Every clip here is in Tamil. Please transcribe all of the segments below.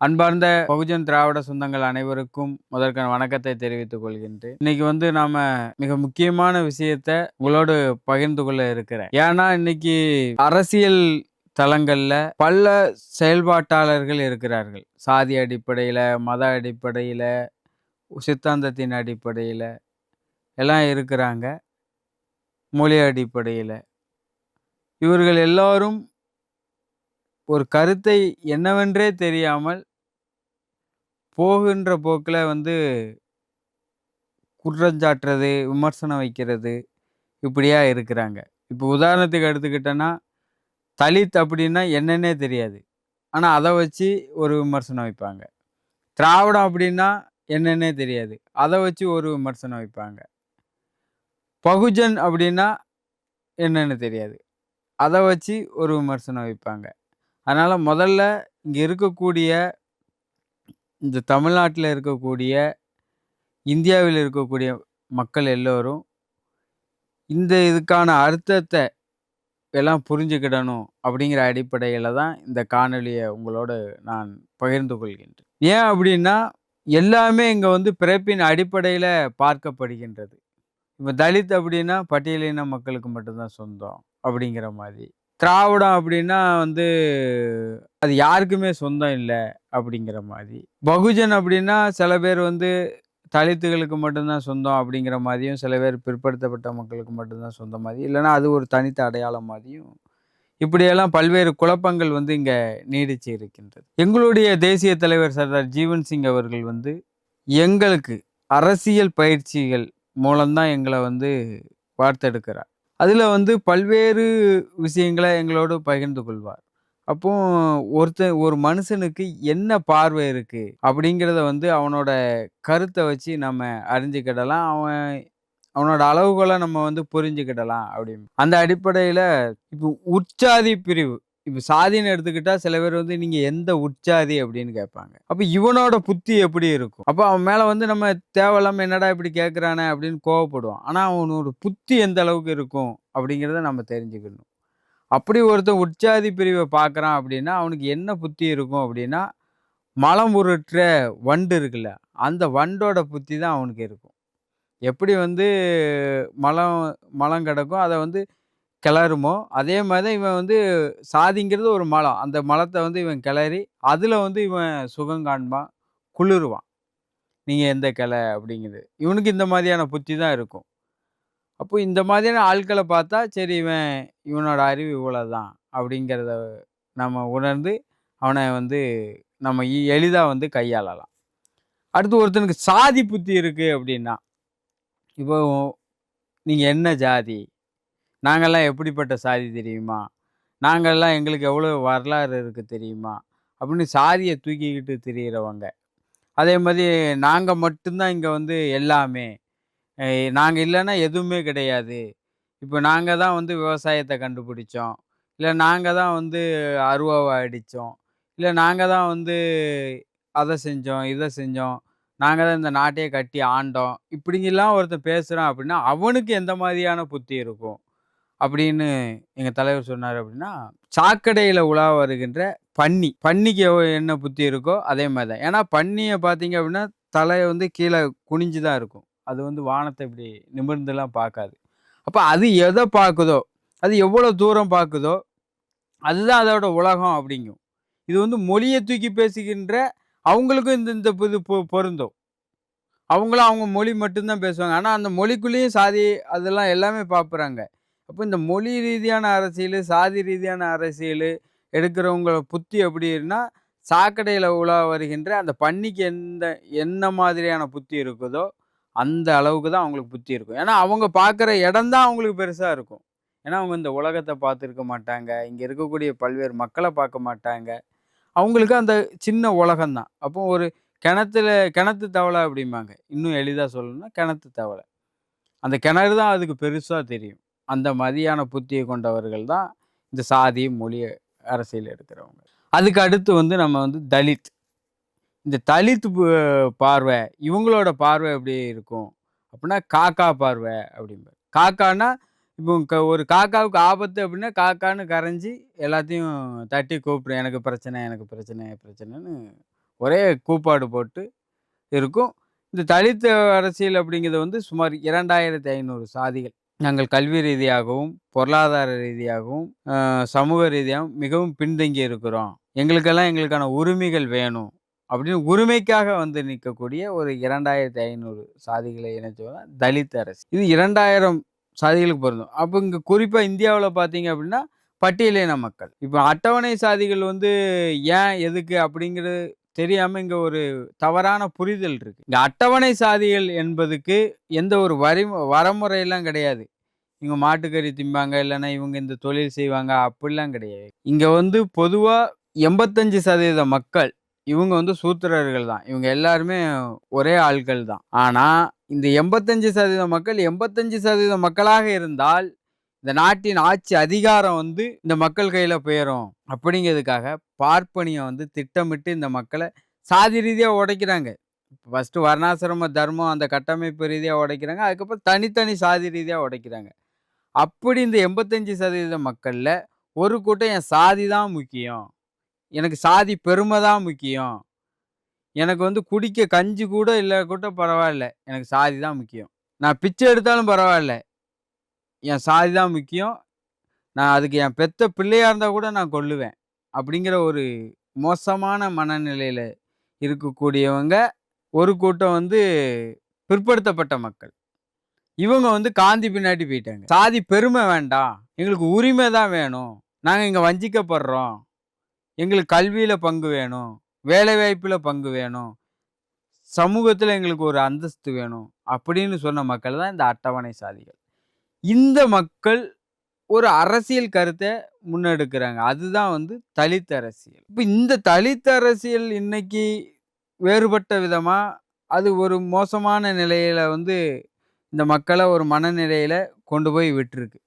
அன்பார்ந்த பகுஜன் திராவிட சொந்தங்கள் அனைவருக்கும் முதற்கான வணக்கத்தை தெரிவித்துக் கொள்கின்றேன். இன்னைக்கு வந்து நாம மிக முக்கியமான விஷயத்த உங்களோடு பகிர்ந்து கொள்ள இருக்கிறேன். ஏன்னா இன்னைக்கு அரசியல் தளங்கள்ல பல செயல்பாட்டாளர்கள் இருக்கிறார்கள். சாதி அடிப்படையில மத அடிப்படையில சித்தாந்தத்தின் அடிப்படையில எல்லாம் இருக்கிறாங்க. மொழி அடிப்படையில். இவர்கள் எல்லாரும் ஒரு கருத்தை என்னவென்றே தெரியாமல் போகின்ற போக்கில் வந்து குற்றஞ்சாட்டுறது விமர்சனம் வைக்கிறது இப்படியா இருக்கிறாங்க. இப்போ உதாரணத்துக்கு எடுத்துக்கிட்டோன்னா தலித் அப்படின்னா என்னன்னே தெரியாது. ஆனால் அதை வச்சு ஒரு விமர்சனம் வைப்பாங்க. திராவிடம் அப்படின்னா என்னன்னே தெரியாது. அதை வச்சு ஒரு விமர்சனம் வைப்பாங்க. பகுஜன் அப்படின்னா என்னன்னு தெரியாது. அதை வச்சு ஒரு விமர்சனம் வைப்பாங்க. அதனால் முதல்ல இங்கே இருக்கக்கூடிய இந்த தமிழ்நாட்டில் இருக்கக்கூடிய இந்தியாவில் இருக்கக்கூடிய மக்கள் எல்லோரும் இந்த இதுக்கான அர்த்தத்தை எல்லாம் புரிஞ்சுக்கிடணும் அப்படிங்கிற அடிப்படையில் தான் இந்த காணொலியை உங்களோடு நான் பகிர்ந்து கொள்கின்றேன். ஏன் அப்படின்னா எல்லாமே இங்கே வந்து பிறப்பின் அடிப்படையில் பார்க்கப்படுகின்றது. இப்போ தலித் அப்படின்னா பட்டியலின மக்களுக்கு மட்டும்தான் சொந்தம் அப்படிங்கிற மாதிரி. திராவிடம் அப்படின்னா வந்து அது யாருக்குமே சொந்தம் இல்லை அப்படிங்கிற மாதிரி. பகுஜன் அப்படின்னா சில பேர் வந்து தலித்துகளுக்கு மட்டும்தான் சொந்தம் அப்படிங்கிற மாதிரியும் சில பேர் பிற்படுத்தப்பட்ட மக்களுக்கு மட்டும்தான் சொந்தம் மாதிரி இல்லைன்னா அது ஒரு தனித்த அடையாளம் மாதிரியும். இப்படியெல்லாம் பல்வேறு குழப்பங்கள் வந்து இங்கே நீடிச்சு இருக்கின்றது. எங்களுடைய தேசிய தலைவர் சர்தார் ஜீவன் சிங் அவர்கள் வந்து எங்களுக்கு அரசியல் பயிற்சிகள் மூலம்தான் எங்களை வந்து வார்த்தெடுக்கிறார். அதில் வந்து பல்வேறு விஷயங்களை எங்களோடு பகிர்ந்து கொள்வார். அப்போ ஒருத்தன் ஒரு மனுஷனுக்கு என்ன பார்வை இருக்கு அப்படிங்கிறத வந்து அவனோட கருத்தை வச்சு நம்ம அறிஞ்சுக்கிடலாம். அவன் அவனோட அளவுகளை நம்ம வந்து புரிஞ்சுக்கிடலாம் அப்படின்னு. அந்த அடிப்படையில் இப்போ உற்சாதி பிரிவு இப்போ சாதின்னு எடுத்துக்கிட்டா சில பேர் வந்து நீங்கள் எந்த உற்சாதி? அப்படின்னு கேட்பாங்க. அப்போ இவனோட புத்தி எப்படி இருக்கும்? அப்போ அவன் மேலே வந்து நம்ம தேவையில்லாமல் என்னடா இப்படி கேட்குறானே அப்படின்னு கோவப்படுவான். ஆனால் அவனோட புத்தி எந்த அளவுக்கு இருக்கும் அப்படிங்கிறத நம்ம தெரிஞ்சுக்கணும். அப்படி ஒருத்தன் உற்சாதி பிரிவை பார்க்குறான் அப்படின்னா அவனுக்கு என்ன புத்தி இருக்கும் அப்படின்னா மலம் உருட்டுற வண்டு இருக்குல்ல அந்த வண்டோட புத்தி தான் அவனுக்கு இருக்கும். எப்படி வந்து மலம் மலம் கிடக்கும் அதை வந்து கிளறுமோ அதே மாதிரி தான் இவன் வந்து சாதிங்கிறது ஒரு மலம். அந்த மலத்தை வந்து இவன் கிளறி அதில் வந்து இவன் சுகம் காண்பான் குளிருவான். நீங்கள் எந்த கிளை அப்படிங்கிறது இவனுக்கு இந்த மாதிரியான புத்தி தான் இருக்கும். அப்போ இந்த மாதிரியான ஆட்களை பார்த்தா சரி இவன் இவனோட அறிவு இவ்வளோதான் அப்படிங்கிறத நம்ம உணர்ந்து அவனை வந்து நம்ம எளிதாக வந்து கையாளலாம். அடுத்து ஒருத்தனுக்கு சாதி புத்தி இருக்குது அப்படின்னா இப்போ நீங்கள் என்ன ஜாதி? நாங்கள்லாம் எப்படிப்பட்ட சாதி தெரியுமா? நாங்கள்லாம் எங்களுக்கு எவ்வளோ வரலாறு இருக்குது தெரியுமா? அப்படின்னு சாதியை தூக்கிக்கிட்டு திரியிறவங்க. அதே மாதிரி நாங்கள் மட்டும்தான் இங்கே வந்து எல்லாமே. நாங்கள் இல்லைன்னா எதுவுமே கிடையாது. இப்போ நாங்கள் தான் வந்து விவசாயத்தை கண்டுபிடிச்சோம். இல்லை நாங்கள் தான் வந்து அருவாவை அடித்தோம். இல்லை நாங்கள் தான் வந்து அதை செஞ்சோம் இதை செஞ்சோம். நாங்கள் தான் இந்த நாட்டையே கட்டி ஆண்டோம். இப்படிங்கெல்லாம் ஒருத்தன் பேசுகிறான் அப்படின்னா அவனுக்கு எந்த மாதிரியான புத்தி இருக்கும்? அப்படின்னு எங்கள் தலைவர் சொன்னார் அப்படின்னா சாக்கடையில் உலா வருகின்ற பன்னி பன்னிக்கு என்ன புத்தி இருக்கோ அதே மாதிரி தான் ஏன்னா பன்னியை பார்த்தீங்க அப்படின்னா தலையை வந்து கீழே குனிஞ்சு தான் இருக்கும். அது வந்து வானத்தை இப்படி நிமிர்ந்துலாம் பார்க்காது. அப்போ அது எதை பார்க்குதோ அது எவ்வளோ தூரம் பார்க்குதோ அதுதான் அதோட உலகம் அப்படிங்கும். இது வந்து மொழியை தூக்கி பேசுகின்ற அவங்களுக்கும் இந்த இந்த இது பொ- பொருந்தும். அவங்களும் அவங்க மொழி மட்டும்தான் பேசுவாங்க. ஆனால் அந்த மொழிக்குள்ளேயும் சாதி அதெல்லாம் எல்லாமே பார்ப்புறாங்க அப்போ இந்த மொழி ரீதியான அரசியல் சாதி ரீதியான அரசியல் எடுக்கிறவங்கள புத்தி எப்படின்னா சாக்கடையில் உலா வருகின்ற அந்த பன்னிக்கு எந்த என்ன மாதிரியான புத்தி இருக்குதோ அந்த அளவுக்கு தான் அவங்களுக்கு புத்தி இருக்கும். ஏன்னா அவங்க பார்க்குற இடம் தான் அவங்களுக்கு பெருசாக இருக்கும். ஏன்னா அவங்க இந்த உலகத்தை பார்த்துருக்க மாட்டாங்க. இங்கே இருக்கக்கூடிய பல்வேறு மக்களை பார்க்க மாட்டாங்க. அவங்களுக்கு அந்த சின்ன உலகம்தான் அப்போ ஒரு கிணத்துல கிணத்து தவளை அப்படிம்பாங்க. இன்னும் எளிதாக சொல்லணும்னா கிணத்து தவளை. அந்த கிணறு தான் அதுக்கு பெருசாக தெரியும். அந்த மாதிரியான புத்தியை கொண்டவர்கள் தான் இந்த சாதி மொழி அரசியல் எடுக்கிறவங்க. அதுக்கு அடுத்து வந்து நம்ம வந்து தலித். இந்த தலித் பு- பார்வை இவங்களோட பார்வை எப்படி இருக்கும்? அப்படின்னா காக்கா பார்வை அப்படிம்பார். காக்கானா இப்போ ஒரு காக்காவுக்கு ஆபத்து அப்படின்னா காக்கான்னு கரைஞ்சி எல்லாத்தையும் தட்டி கூப்பிடும் எனக்கு பிரச்சனை எனக்கு பிரச்சனை பிரச்சனைன்னு ஒரே கூப்பாடு போட்டு இருக்கும். இந்த தலித் அரசியல் அப்படிங்கிறது வந்து சுமார் இரண்டாயிரத்தி ஐநூறு சாதிகள். நாங்கள் கல்வி ரீதியாகவும் பொருளாதார ரீதியாகவும் சமூக ரீதியாகவும் மிகவும் பின்தங்கி இருக்கிறோம். எங்களுக்கெல்லாம் எங்களுக்கான உரிமைகள் வேணும் அப்படின்னு உரிமைக்காக வந்து நிற்கக்கூடிய ஒரு இரண்டாயிரத்தி ஐநூறு சாதிகளை இணைச்சவங்க தலித் அரசு. இது இரண்டாயிரம் சாதிகளுக்கு பொருந்தும். அப்போ இங்கே குறிப்பாக இந்தியாவில் பார்த்தீங்க அப்படின்னா பட்டியலின மக்கள். இப்போ அட்டவணை சாதிகள் வந்து ஏன் எதுக்கு அப்படிங்கிறது தெரியாமல் இங்கே ஒரு தவறான புரிதல் இருக்குது இந்த அட்டவணை சாதிகள் என்பதுக்கு எந்த ஒரு வரி வரமுறையெல்லாம் கிடையாது. இவங்க மாட்டுக்கறி திம்பாங்க இல்லைன்னா இவங்க இந்த தொழில் செய்வாங்க அப்படிலாம் கிடையாது. இங்கே வந்து பொதுவாக எண்பத்தஞ்சு சதவீத மக்கள் இவங்க வந்து சூத்திரர்கள் தான். இவங்க எல்லாருமே ஒரே ஆட்கள் தான். ஆனால் இந்த எண்பத்தஞ்சு சதவீத மக்கள் எண்பத்தஞ்சு சதவீத மக்களாக இருந்தால் இந்த நாட்டின் ஆட்சி அதிகாரம் வந்து இந்த மக்கள் கையில் போயிடும் அப்படிங்கிறதுக்காக பார்ப்பனியம் வந்து திட்டமிட்டு இந்த மக்களை சாதி ரீதியாக உடைக்கிறாங்க. ஃபஸ்ட்டு வர்ணாசிரம தர்மம் அந்த கட்டமைப்பு ரீதியாக உடைக்கிறாங்க. அதுக்கப்புறம் தனித்தனி சாதி ரீதியாக உடைக்கிறாங்க. அப்படி இந்த எண்பத்தஞ்சு சதவீத மக்களில் ஒரு கூட்டம் என் சாதி தான் முக்கியம். எனக்கு சாதி பெருமை தான் முக்கியம். எனக்கு வந்து குடிக்க கஞ்சி கூட இல்லை கூட பரவாயில்ல. எனக்கு சாதி தான் முக்கியம். நான் பிச்சை எடுத்தாலும் பரவாயில்ல. என் சாதி தான் முக்கியம். நான் அதுக்கு என் பெத்த பிள்ளையாக இருந்தால் கூட நான் கொல்லுவேன். அப்படிங்கிற ஒரு மோசமான மனநிலையில் இருக்கக்கூடியவங்க ஒரு கூட்டம் வந்து பிற்படுத்தப்பட்ட மக்கள். இவங்க வந்து காந்தி பின்னாடி போயிட்டாங்க. சாதி பெருமை வேண்டாம். எங்களுக்கு உரிமை தான் வேணும். நாங்கள் இங்கே வஞ்சிக்கப்படுறோம். எங்களுக்கு கல்வியில் பங்கு வேணும். வேலைவாய்ப்பில் பங்கு வேணும். சமூகத்தில் எங்களுக்கு ஒரு அந்தஸ்து வேணும். அப்படின்னு சொன்ன மக்கள் தான் இந்த அட்டவணை சாதிகள். இந்த மக்கள் ஒரு அரசியல் கருத்தை முன்னெடுக்கிறாங்க. அதுதான் வந்து தலித் அரசியல். இப்போ இந்த தலித் அரசியல் இன்னைக்கு வேறுபட்ட விதமாக அது ஒரு மோசமான நிலையில் வந்து இந்த மக்களை ஒரு மனநிலையில் கொண்டு போய் விட்டுருக்கு.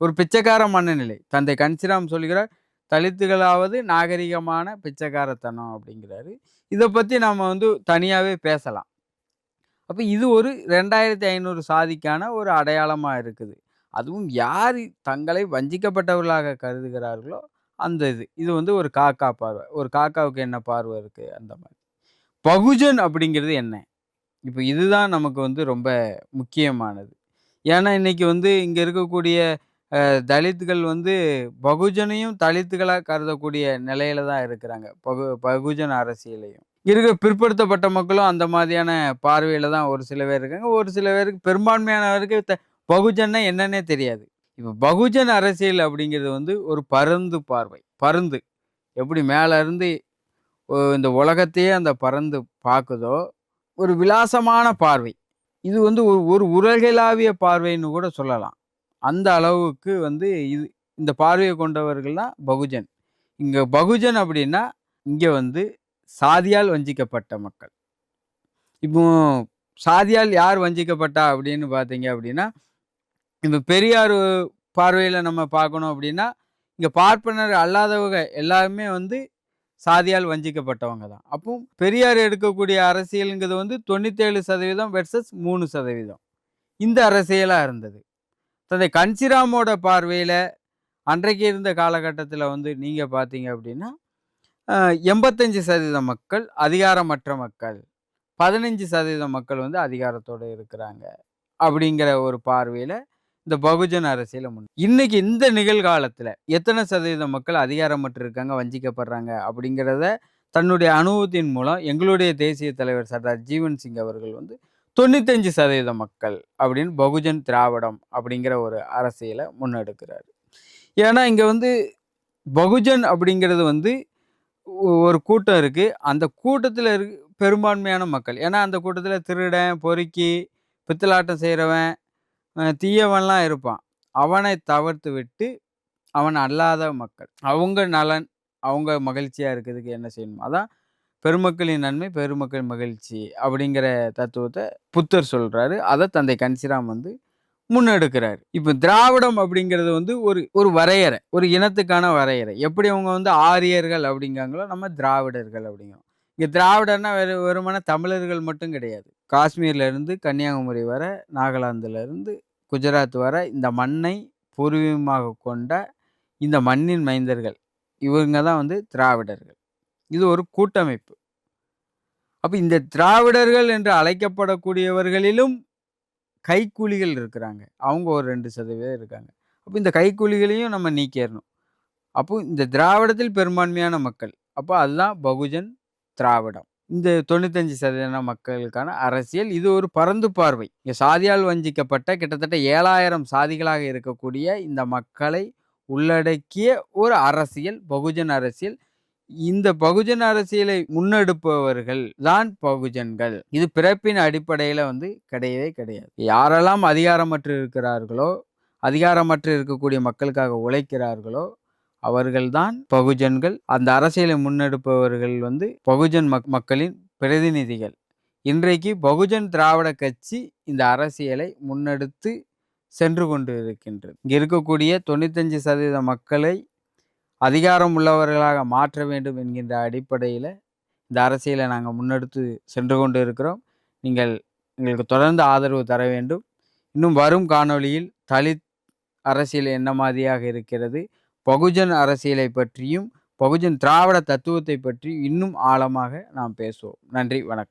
ஒரு பிச்சைக்கார மனநிலை. தந்தை கன்சிராம் சொல்கிறார் தலித்துகளாவது நாகரிகமான பிச்சைக்காரத்தனம் அப்படிங்கிறாரு. இதை பற்றி நாம் வந்து தனியாகவே பேசலாம். அப்போ இது ஒரு ரெண்டாயிரத்தி ஐநூறு சாதிக்கான ஒரு அடையாளமாக இருக்குது. அதுவும் யார் தங்களை வஞ்சிக்கப்பட்டவர்களாக கருதுகிறார்களோ அந்த இது. இது வந்து ஒரு காக்கா பார்வை. ஒரு காக்காவுக்கு என்ன பார்வை இருக்குது அந்த மாதிரி. பகுஜன் அப்படிங்கிறது என்ன? இப்போ இதுதான் நமக்கு வந்து ரொம்ப முக்கியமானது. ஏன்னா இன்னைக்கு வந்து இங்கே இருக்கக்கூடிய தலித்துகள் வந்து பகுஜனையும் தலித்துகளாக கருதக்கூடிய நிலையில தான் இருக்கிறாங்க. பகு பகுஜன் அரசியலையும். இருக்கிற பிற்படுத்தப்பட்ட மக்களும் அந்த மாதிரியான பார்வையில் தான் ஒரு சில பேர் இருக்காங்க. ஒரு சில பேருக்கு பெரும்பான்மையானவருக்கு த- பகுஜன்னா என்னன்னே தெரியாது. இப்போ பகுஜன் அரசியல் அப்படிங்கிறது வந்து ஒரு பருந்து பார்வை. பருந்து. எப்படி மேலேருந்து இந்த உலகத்தையே அந்த பறந்து பார்க்குதோ ஒரு விலாசமான பார்வை. இது வந்து ஒரு ஒரு உலகளாவிய பார்வைன்னு கூட சொல்லலாம். அந்த அளவுக்கு வந்து இது இந்த பார்வையை கொண்டவர்கள்லாம் பகுஜன். இங்கே பகுஜன் அப்படின்னா இங்கே வந்து சாதியால் வஞ்சிக்கப்பட்ட மக்கள். இப்போ சாதியால் யார் வஞ்சிக்கப்பட்டா அப்படின்னு பார்த்தீங்க அப்படின்னா இப்போ பெரியார் பார்வையில் நம்ம பார்க்கணும் அப்படின்னா இங்கே பார்ப்பனர் அல்லாதவங்க எல்லாருமே வந்து சாதியால் வஞ்சிக்கப்பட்டவங்க தான். அப்போ பெரியார் எடுக்கக்கூடிய அரசியலுங்கிறது வந்து தொண்ணூத்தேழு சதவீதம் வெர்சஸ் மூணு சதவீதம். இந்த அரசியலாக இருந்தது. தந்தை கன்சிராமோட பார்வையில் அன்றைக்கு இருந்த காலகட்டத்தில் வந்து நீங்கள் பார்த்தீங்க அப்படின்னா எண்பத்தஞ்சு சதவீத மக்கள் அதிகாரமற்ற மக்கள் பதினஞ்சு சதவீத மக்கள் வந்து அதிகாரத்தோடு இருக்கிறாங்க அப்படிங்கிற ஒரு பார்வையில் இந்த பகுஜன் அரசியல முன் இன்னைக்கு இந்த நிகழ்காலத்தில் எத்தனை சதவீத மக்கள் அதிகாரமற்று இருக்காங்க வஞ்சிக்கப்படுறாங்க அப்படிங்கிறத தன்னுடைய அனுபவத்தின் மூலம் எங்களுடைய தேசிய தலைவர் சர்தார் ஜீவன் சிங் அவர்கள் வந்து தொண்ணூத்தஞ்சு சதவீத மக்கள் அப்படின்னு பகுஜன் திராவிடம் அப்படிங்கிற ஒரு அரசியலை முன்னெடுக்கிறாரு. ஏன்னா இங்கே வந்து பகுஜன் அப்படிங்கிறது வந்து ஒரு கூட்டம் இருக்குது அந்த கூட்டத்தில் இரு பெரும்பான்மையான மக்கள். ஏன்னா அந்த கூட்டத்தில் திருடன் பொறுக்கி பித்தலாட்டம் செய்கிறவன் தீயவன்லாம் இருப்பான். அவனை தவிர்த்து விட்டு அவன் அல்லாத மக்கள். அவங்க நலன் அவங்க மகிழ்ச்சியாக இருக்கிறதுக்கு என்ன செய்யணும் அதான் பெருமக்களின் நன்மை பெருமக்கள் மகிழ்ச்சி அப்படிங்கிற தத்துவத்தை புத்தர் சொல்கிறாரு அதை தந்தை கன்சிராம் வந்து முன்னெடுக்கிறார். இப்போ திராவிடம் அப்படிங்கிறது வந்து ஒரு ஒரு வரையறை ஒரு இனத்துக்கான வரையறை. எப்படி அவங்க வந்து ஆரியர்கள் அப்படிங்காங்களோ நம்ம திராவிடர்கள் அப்படிங்கிறோம். இங்கே திராவிடர்னா வெறு வெறுமான தமிழர்கள் மட்டும் கிடையாது. காஷ்மீர்லேருந்து கன்னியாகுமரி வர நாகாலாந்துலேருந்து குஜராத் வர இந்த மண்ணை பூர்வீகமாக கொண்ட இந்த மண்ணின் மைந்தர்கள் இவங்க தான் வந்து திராவிடர்கள் இது ஒரு கூட்டமைப்பு அப்போ இந்த திராவிடர்கள் என்று அழைக்கப்படக்கூடியவர்களிலும் கைக்கூலிகள் இருக்கிறாங்க. அவங்க ஒரு ரெண்டு சதவீதம் இருக்காங்க. அப்போ இந்த கைக்கூலிகளையும் நம்ம நீக்கிறணும். அப்போ இந்த திராவிடத்தில் பெரும்பான்மையான மக்கள். அப்போ அதுதான் பகுஜன் திராவிடம். இந்த 95% மக்களுக்கான அரசியல். இது ஒரு பரந்து பார்வை. இங்கே சாதியால் வஞ்சிக்கப்பட்ட கிட்டத்தட்ட 7000 சாதிகளாக இருக்கக்கூடிய இந்த மக்களை உள்ளடக்கிய ஒரு அரசியல் பகுஜன் அரசியல். இந்த பகுஜன் அரசியலை முன்னெடுப்பவர்கள் தான் பகுஜன்கள். இது பிறப்பின் அடிப்படையில் வந்து கிடையவே கிடையாது. யாரெல்லாம் அதிகாரமற்று இருக்கிறார்களோ, அதிகாரமற்று இருக்கக்கூடிய மக்களுக்காக உழைக்கிறார்களோ, அவர்கள்தான் பகுஜன்கள். அந்த அரசியலை முன்னெடுப்பவர்கள் வந்து பகுஜன் மக் மக்களின் பிரதிநிதிகள். இன்றைக்கு பகுஜன் திராவிட கட்சி இந்த அரசியலை முன்னெடுத்து சென்று கொண்டு இருக்கின்றது. இங்கே இருக்கக்கூடிய 95% மக்களை அதிகாரம் உள்ளவர்களாக மாற்ற வேண்டும் என்கின்ற அடிப்படையில் இந்த அரசியலை நாங்கள் முன்னெடுத்து சென்று கொண்டு இருக்கிறோம். நீங்கள் எங்களுக்கு தொடர்ந்து ஆதரவு தர வேண்டும். இன்னும் வரும் காணொளியில் தலித் அரசியல் என்ன மாதிரியாக இருக்கிறது, பகுஜன் அரசியலை பற்றியும், பகுஜன் திராவிட தத்துவத்தை பற்றி இன்னும் ஆழமாக நாம் பேசுவோம். நன்றி, வணக்கம்.